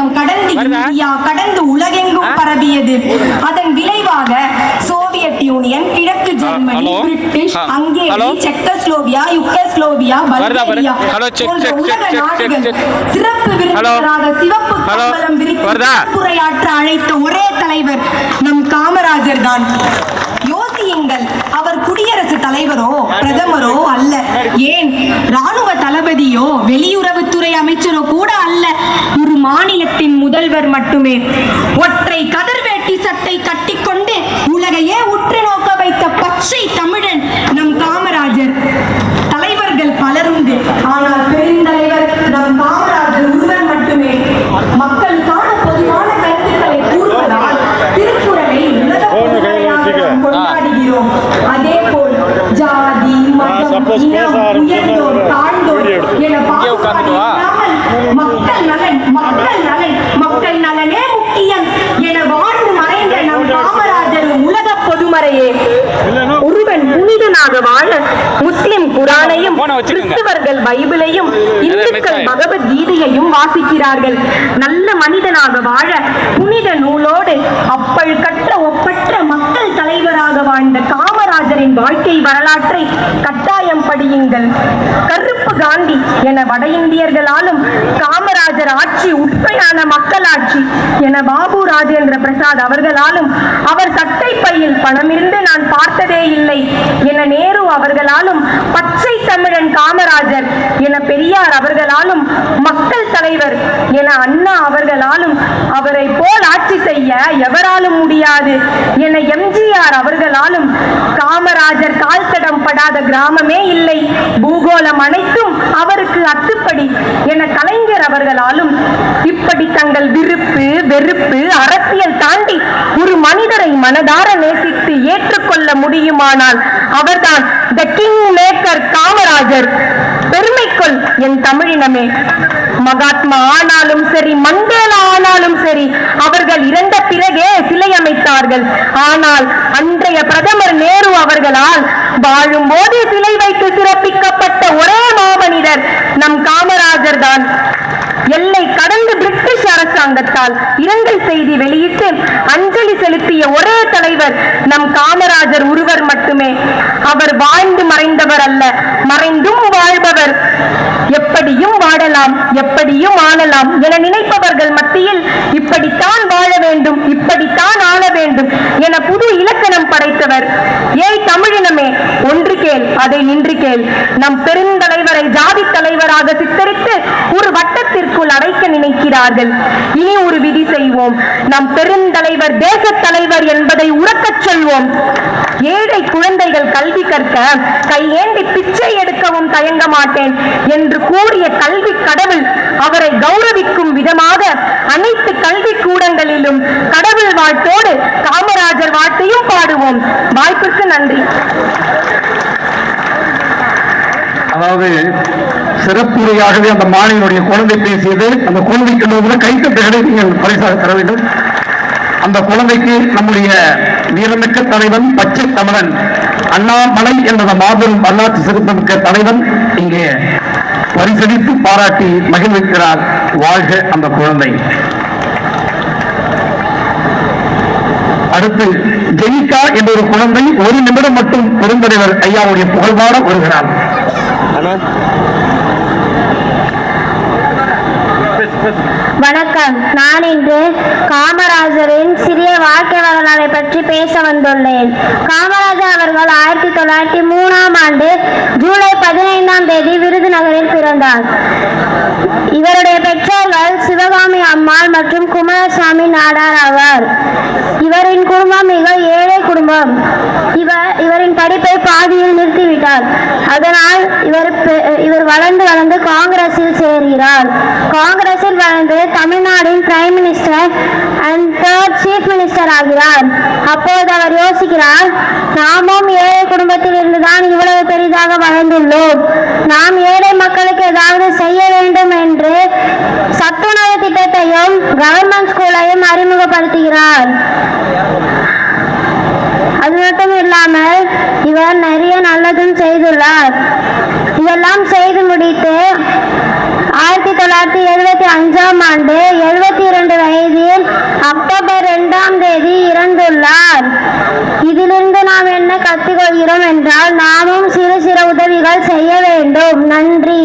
தமிழகம் கடந்து? இந்தியா கடந்து உலகெங்கும் பரவியது அதன் விளைவாக சோவியத் யூனியன் கிழக்கு Germany? British Hungary? Czechoslovakia? Bulgaria போன்ற உலக நாடுகள் செக். சிறப்பு விருந்தினராக சிவப்பு? கம்பளம் விரித்து வருதா? சிறப்புரையாற்ற அழைத்த ஒரே தலைவர் நம் காமராஜர் தான் யோசியுங்கள் அவர் குடியரசுத் தலைவரோ பிரதமரோ வெளியுறவுத்துறை அமைச்சரோ கூட அல்ல ஒரு மாநிலத்தின் முதல்வர் மட்டுமே. ஒற்றை கதிர்வேட்டி சட்டை கட்டிக்கொண்டு உலகையே உற்று நோக்க வைத்த பச்சை தமிழன் நம் காமராஜர். தலைவர்கள் பலருண்டு ஆனால் பெருந்தலைவர் நம் காமராஜர் ஒருவர் மட்டுமே. மக்களுக்கான பொதுவான கருத்துக்களை கூறுவதால் திருக்குறளை உலக கொண்டாடுகிறோம். அதே போல் ஜாதி மதம் இனம் உயர்ந்தோர் எடுத்து. இங்கே வா. பாகுபாடில்லாமல் மக்கள் நலன் மக்கள் நலன் மக்கள் நலனே முக்கியம் என வாழ்ந்து மறைந்த நம் காமராஜர் உலக பொதுமறையே ஒருவன் புனிதனாக வாழ முஸ்லிம் குரானையும். கிறிஸ்தவர்கள் பைபிளையும் இந்துக்கள் பகவத்கீதையையும் வாசிக்கிறார்கள் நல்ல மனிதனாக வாழ புனித நூலோடு அப்பள் கற்ற ஒப்பற்ற மக்கள் தலைவராக வாழ்ந்த காமராஜரின் வாழ்க்கை வரலாற்றை கட்டாயம் படியுங்கள் காந்தி என வட இந்தியர்களாலும் காமராஜர் ஆட்சி உண்மையான மக்களாட்சி என பாபு ராஜேந்திர பிரசாத் அவர்களாலும் அவர் சட்டை பையில் பணமிருந்து நான் பார்த்ததே இல்லை என நேரு அவர்களாலும் பச்சை தமிழன் காமராஜர் என பெரியார் அவர்களாலும் மக்கள் தலைவர் என அண்ணா அவர்களாலும் அவரை போல் ஆட்சி செய்ய எவராலும் முடியாது என எம்ஜிஆர் அவர்களாலும் காமராஜர் கால் தடம் படாத கிராமமே இல்லை. பூகோளம் அனைத்தும் அவருக்கு அத்துப்படி என கலைஞர் அவர்களாலும் இப்படி தங்கள் விருப்பு வெறுப்பு அரசியல் தாண்டி ஒரு மனிதரை மனதார நேசித்து ஏற்றுக்கொள்ள முடியுமானால் அவர்தான் த கிங் காமராஜர் பெருமைக்குள் என் தமிழினமே. மகாத்மா ஆனாலும் சரி மண்டேலா ஆனாலும் சரி அவர்கள் இறந்த பிறகே சிலை அமைத்தார்கள். ஆனால் அன்றைய பிரதமர் நேரு அவர்களால் வாழும்போது சிலை வைத்து சிறப்பிக்கப்பட்ட ஒரே மாமனிதர் நம் காமராஜர் தான் எல்லை கடந்து பிரிட்டிஷ் அரசாங்கத்தால் இரங்கல் செய்தி வெளியிட்டு அஞ்சலி செலுத்திய ஒரே தலைவர் நம் காமராஜர் ஒருவர் மட்டுமே. அவர் வாழ்ந்து மறைந்தவர் அல்ல மறைந்தும் வாழ்பவர் வாழலாம் எப்படியும் ஆளலாம் என நினைப்பவர்கள் மத்தியில் இப்படித்தான் வாழ வேண்டும் இப்படித்தான் ஆள வேண்டும் என புது இலக்கணம் படைத்தவர். ஏய் தமிழினமே ஒன்று கேள் அதை நின்று கேள். நம் பெருந்தலைவரை ஜாதி தலைவராக சித்தரித்து ஒரு வட்டத்திற்குள் அடைக்க நினைக்கிறார்கள். இனி ஒரு விதி செய்வோம். நம் பெருந்தலைவர் தேச தலைவர் என்பதை உறக்கச் சொல்வோம். ஏழை குழந்தைகள் கல்வி கற்க கையேந்தி பிச்சை எடுக்கவும் தயங்க மாட்டேன் என்று கூறிய கல்வி கடவுள் அவரை கௌரவிக்கும் விதமாக அனைத்து கல்வி கூடங்களிலும் கடவுள் வாழ்த்தோடு காமராஜர் வாழ்த்தையும் பாடுவோம். வாய்ப்புக்கு நன்றி. அதாவது சிறப்புரையாகவே அந்த மாணவியினுடைய குழந்தை பேசியது அந்த குழந்தைக்கு இன்னொரு கைத்தட்டுகளை நீங்கள் பரிசாக தர வேண்டும். அந்த குழந்தைக்கு நம்முடைய வீரமிக்க தலைவன் பச்சை தமிழன் அண்ணாமலை என்ற மாபெரும் வரலாற்று சிறப்புமிக்க தலைவன். இங்கே பரிசளித்து பாராட்டி மகிழ்விக்கிறார் வாழ்க அந்த குழந்தை. அடுத்து ஜெயிக்கா என்ற ஒரு குழந்தை ஒரு நிமிடம் மட்டும் பெருந்தலைவர் ஐயாவுடைய புகழ்பாட வருகிறார். வணக்கம். நான் இன்று காமராஜரின் சிறிய வாழ்க்கை வரலாறை பற்றி பேச வந்துள்ளேன். காமராஜர் அவர்கள் ஆயிரத்தி தொள்ளாயிரத்தி மூணாம் ஆண்டு ஜூலை பதினைந்தாம் தேதி நகரில் பிறந்தார். இவருடைய பெற்றோர்கள் சிவகாமி அம்மாள் மற்றும் குமாரசாமி நாடார் ஆவார். இவரின் குடும்பம் மிக ஏழை குடும்பம். இவர் இவரின் படிப்பை பாதியில் நிறுத்திவிட்டார். அதனால் இவர் இவர் வளர்ந்து வளர்ந்து காங்கிரஸில் சேர்கிறார். காங்கிரஸில் வளர்ந்து தமிழ்நாட்டின் prime minister and third chief minister ஆகிறார். அப்போது அவர் யோசிக்கிறார் நாமும் ஏழை குடும்பத்தில் இருந்துதான் இவ்வளவு பெரிதாக வளர்ந்துள்ளோம். பள்ளிகளையும் கவர்மெண்ட் ஸ்கூலையும் அறிமுகப்படுத்துகிறார். அது மட்டும் இல்லாமல் இவர் நிறைய நல்லதும் செய்துள்ளார். இதெல்லாம் செய்து முடித்து ஆயிரத்தி தொள்ளாயிரத்தி எழுபத்தி அஞ்சாம் ஆண்டு எழுபத்தி இரண்டு வயதில் அக்டோபர் இரண்டாம் தேதி இறந்துள்ளார். இதிலிருந்து நாம் என்ன கற்றுக்கொள்கிறோம் என்றால் நாமும் சிறு சிறு உதவிகள் செய்ய வேண்டும். நன்றி.